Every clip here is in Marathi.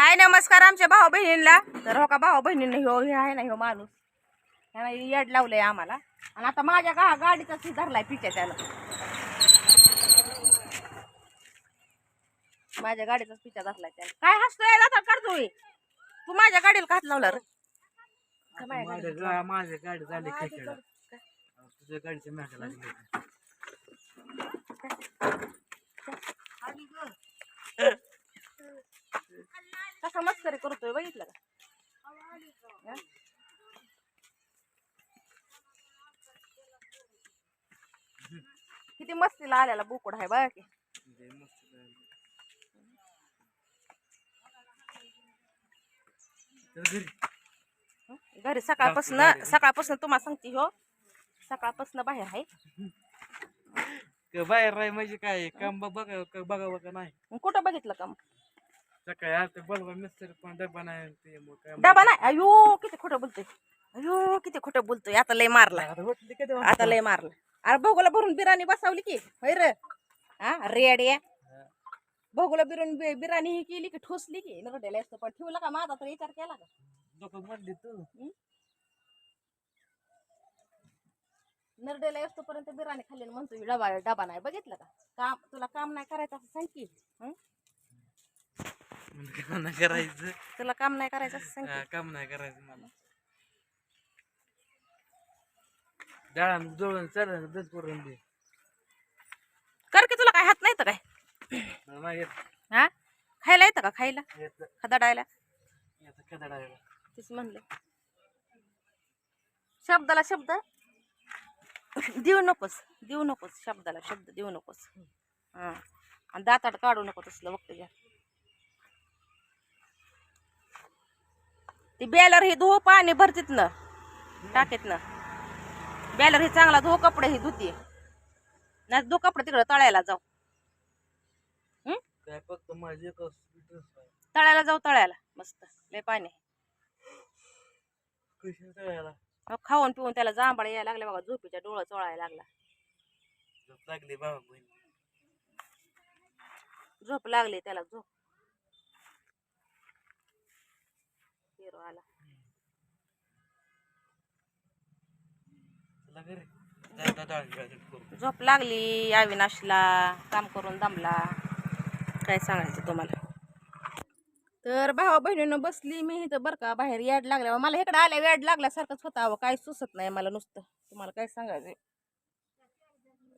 हाय नमस्कार आमच्या भाऊ बहिणींना तर हो का भाऊ बहिणींना ह्यो हे आहे ना ह्यो माणूस. ह्याला येड लावलंय आम्हाला. आणि आता माझ्या गा गाडीचाच ही धरलाय पिच्या त्याला. माझ्या गाडीचाच पिच्या धरलाय त्याला. काय हसतोय? जाता काढतोय तू माझ्या गाडीला हात लावला रे? माझ्या गाडी झाली खेकडा. तुझ्या गाडीच्या कसा मस्करी करतोय बघितलं का? किती मस्तीला आलेला बोकड आहे बघा की. घरी. सकाळपासून सकाळपासून तुम्हाला सांगते हो. सकाळपासून बाहेर आहे. बाहेर राही म्हणजे काय? काम बघा बघावं का नाही. कुठं बघितलं का मग? सकाळी पण डबा नाही ते मग काय डबा नाही? अयो किती खोटं बोलतोय. अयो किती खोटं बोलतोय. आता लय मारला. आता उठली कधी आता लय मारला. अरे भोगला भरून बिराणी बसावली की होय रे? हा रेड्या भोगला बिरून बि- बिराणी ही केली की ठोसली की नरड्याला असतं. पण ठेवला का माझा तर विचार केला का? डोकं म्हणली तू. नरड्याला असतोपर्यंत बिराणी खाल्ली आणि म्हणतो डबा डबा नाही. बघितलं का? काम तुला काम नाही करायचं असं सांग की. हं? काम नाही करायचं. तुला काम नाही करायचं असं सांग हा, काम नाही करायचं मला. डाळा जोडून करून दे. कर की तुला काय हात नाही तर काय? मला नाही येत. हा? खायला येतं का? खायला? येत. खदाडायला? येत तेच म्हणलं. शब्दाला शब्द? देऊ नकोस. देऊ नकोस शब्दाला शब्द. देऊ नकोस. हा. आणि दाताड काढू नको तसलं बघतो घ्या ती बॅलर ही धुवो पाणी भरतीत न टाकीत न. बॅलर ही चांगला धुवो कपडे ही धुती. नाही धुवो कपडे तिकडं तळायला जाऊ? काय फक्त माझी एक स्वीटच आहे. तळायला जाऊ तळायला मस्त लय पाणी. कशी तळायला? अहो, खाऊन पिऊन त्याला जांभळ यायला लागले बघा झोपीच्या डोळं चोळायला लागला. झोप लागली बाबा बहीण. झोप लागली त्याला झोप. करू. झोप लागली अविनाशला काम करून दमला. काय सांगायचं तुम्हाला? तर भावा बहिणीनं बसली मी इथं बरं का बाहेर याड लागल्या. मला इकडे आल्या याड लागल्यासारखंच होतं अहो काय सुचत नाही मला नुसतं. तुम्हाला काय सांगायचं?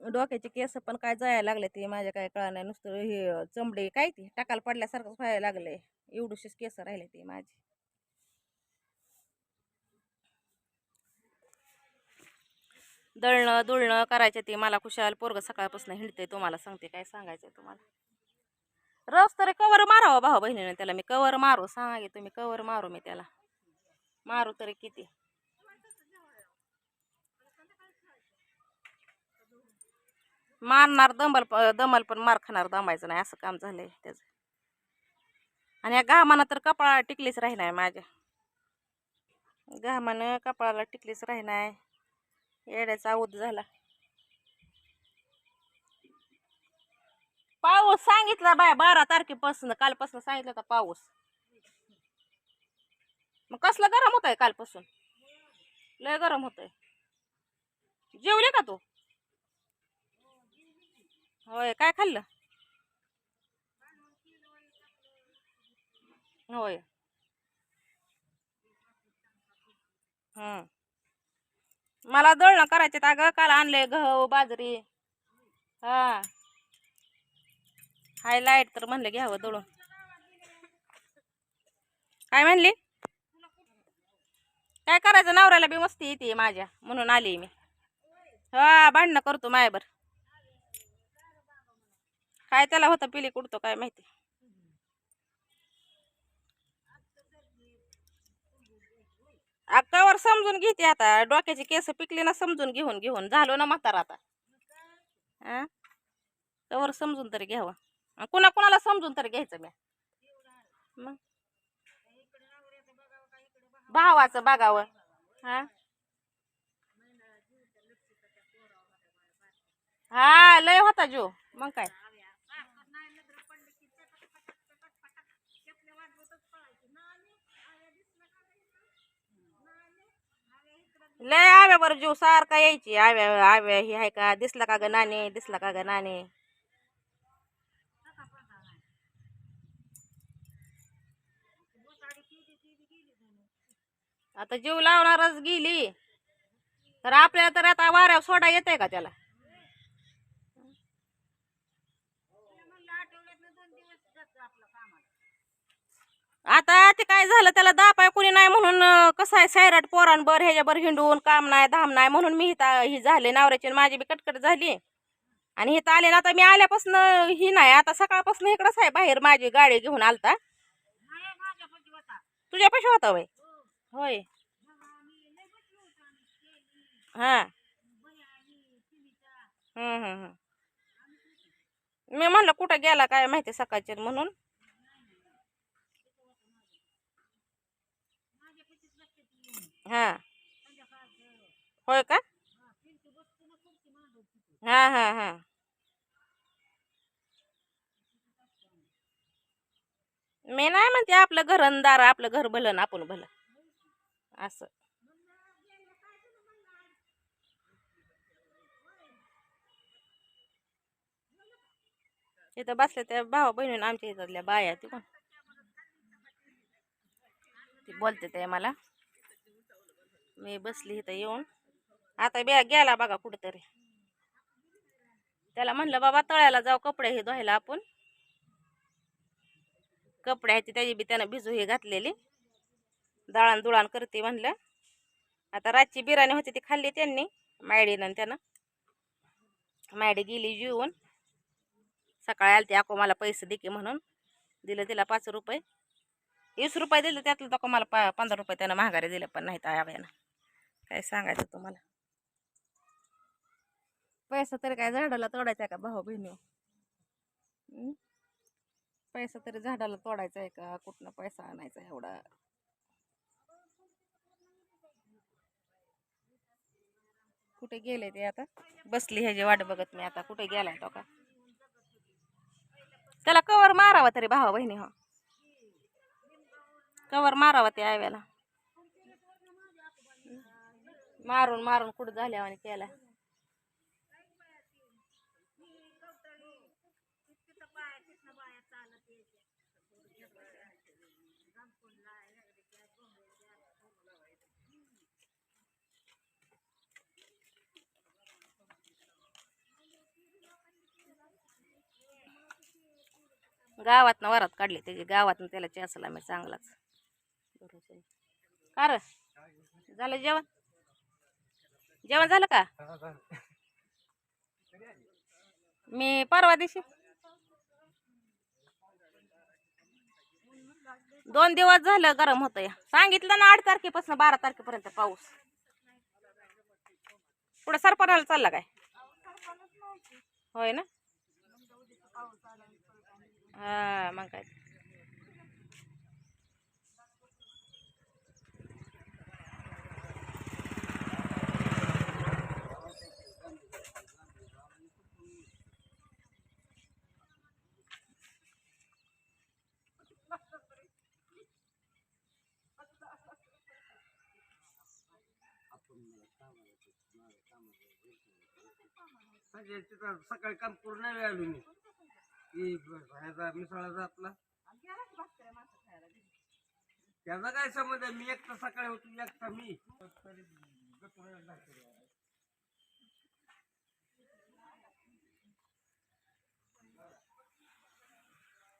डोक्याचे केस पण काय जायला लागले ते माझ्या काय कळा नाही. नुसतं हे चमडे काय ते? टाकाला पडल्यासारखंच व्हायला लागले. एवढीशीच केस राहिले ते माझे. दळणं दुळणं करायचे ते. मला खुशाल पोरग सकाळपासून हिंडते तुम्हाला सांगते काय सांगायचं तुम्हाला? रस तरी कवर मारावं भाऊ बहिणीने त्याला. मी कवर मारू सांगा तुम्ही कवर मारू मी त्याला. मारू तरी किती? मारणार दंबल प- दमल पण मार खाणार दमायचं नाही. असं काम झालंय त्याचं. आणि या घामानं तर कपाळाला टिकलीच राही नाही माझ्या. घामानं कपाळाला टिकलीच राही नाही येड्याचा उद झाला. पाऊस सांगितला बाय बारा तारखेपासून कालपासून सांगितलं होता पाऊस. मग कसलं गरम होत आहे कालपासून? लय गरम होत आहे जेवले का तू? होय काय खाल्लं? होय. हम्म मला दळणं करायचे अगं काल आणले गहू बाजरी. हा. हाय लाइट तर म्हणलं घ्यावं दळून. काय म्हणली? काय करायचं? नवऱ्याला बी मस्ती येते माझ्या म्हणून आली मी. हा भांडणं करतो मायाबर काय त्याला होतं पिली कुडतो काय माहिती. अक्कावर समजून घेते आता. डोक्याचे केस पिकले ना समजून घेऊन घेऊन. झालो ना म्हातारा आता. हा? कवर समजून तरी घ्यावं? कुणा कुणाला समजून तरी घ्यायचं मी मग? भावाचं बघावं. हा? हा लय होता जो मग काय? लय आव्यावर जीव सारखा यायची. आव्या आव्या ही आहे का? दिसला का ग नाणे? दिसला का ग नाणे? आता जीव लावणारच गेली. तर आपल्याला तर आता वाऱ्या सोडा येते का त्याला? आता ते काय झालं त्याला दापाय कोणी नाही म्हणून कसं आहे सैराट पोरांबर ह्याच्यावर हिंडून काम नाही धाम नाही म्हणून मी इथं ही झाले नवऱ्याची माझी बी कटकट झाली. आणि इथं आले ना आता मी आल्यापासून ही नाही आता सकाळपासून इकडंच आहे बाहेर माझी गाडी घेऊन आलता. तुझ्या पैसे होता वय होय. हा. हम्म हम्म. मी म्हणलं कुठं गेला काय माहिती सकाळचे म्हणून? हा। होय का? हा हा आपलं घरंदार आपलं घर भलं ना आपण भलं. असं. इथं बसल्या त्या भावा बहिणीनं बाया ती बोलते मला. मी बसली इथं येऊन. आता बॅग गेला बघा कुठंतरी. त्याला म्हणलं बाबा तळ्याला जाऊ कपडे हे धुवायला आपण. कपडे आहेत त्याची बी त्यानं भिजू हे घातलेली. दळण दुळण करते म्हणलं. आता रातची बिर्याणी होती ती खाल्ली त्यांनी मायडीनं त्यानं. मायडी गेली जेवून. सकाळी आलती अको मला पैसे दे की म्हणून. दिलं तिला पाच रुपये. वीस रुपये दिले त्यातलं तर मला पा पंधरा रुपये त्यानं महागारी दिलं पण नाही त्या काय सांगायचं तुम्हाला? पैसा तरी काय झाडाला तोडायचा आहे का भाऊ बहिणी? पैसा तरी झाडाला तोडायचा आहे का? कुठनं पैसा आणायचा एवढा? कुठे गेले ते आता? बसली ह्याची वाट बघत मी आता. कुठे गेलाय तो का? त्याला कवर मारावा तरी भावा बहिणी हो. कवर मारावा ते आव्याला मारून मारून कुठं झाल्या आणि केला. गावातनं वरात काढली त्याची गावातनं त्याला चेसला मी चांगलाच. कार झालं जेवण? जेवण झालं का? मी परवा दिवशी दोन दिवस झालं गरम होतं या सांगितलं ना आठ तारखेपासून बारा तारखेपर्यंत पाऊस. पुढे सरपणाला चालला काय? होय ना हा मग काय म्हणजे सकाळी काम पूर्ण वेळ आलो मी. की ह्याचा मिसळाचा आपला त्याचा काय समज आहे मी एकटा सकाळी होतो एकटा मी.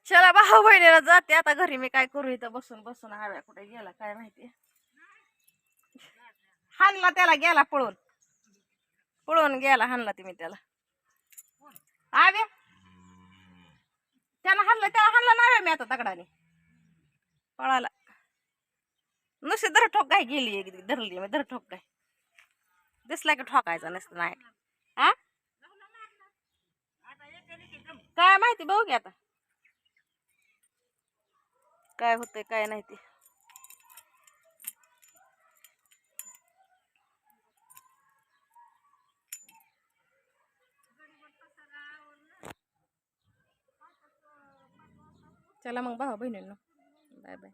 चला भाऊ बहिणीला जाते. आता घरी मी काय करू? इथं बसून बसून हव्या कुठे गेला काय माहिती. हाणला त्याला गेला पळून. पळून गेला हाणला तुम्ही त्याला. आव्या त्यानं हाणलं त्याला हाणला नाही मी आता दगडाने. पळाला. नुसती धर ठोक काय गेली एक धरली मी धर ठोक काय दिसला की ठोकायचा नसतं नाही. हा काय माहिती बघू की आता. काय होतंय काय नाही ते. चला मग भाऊ बहिणींनो बाय बाय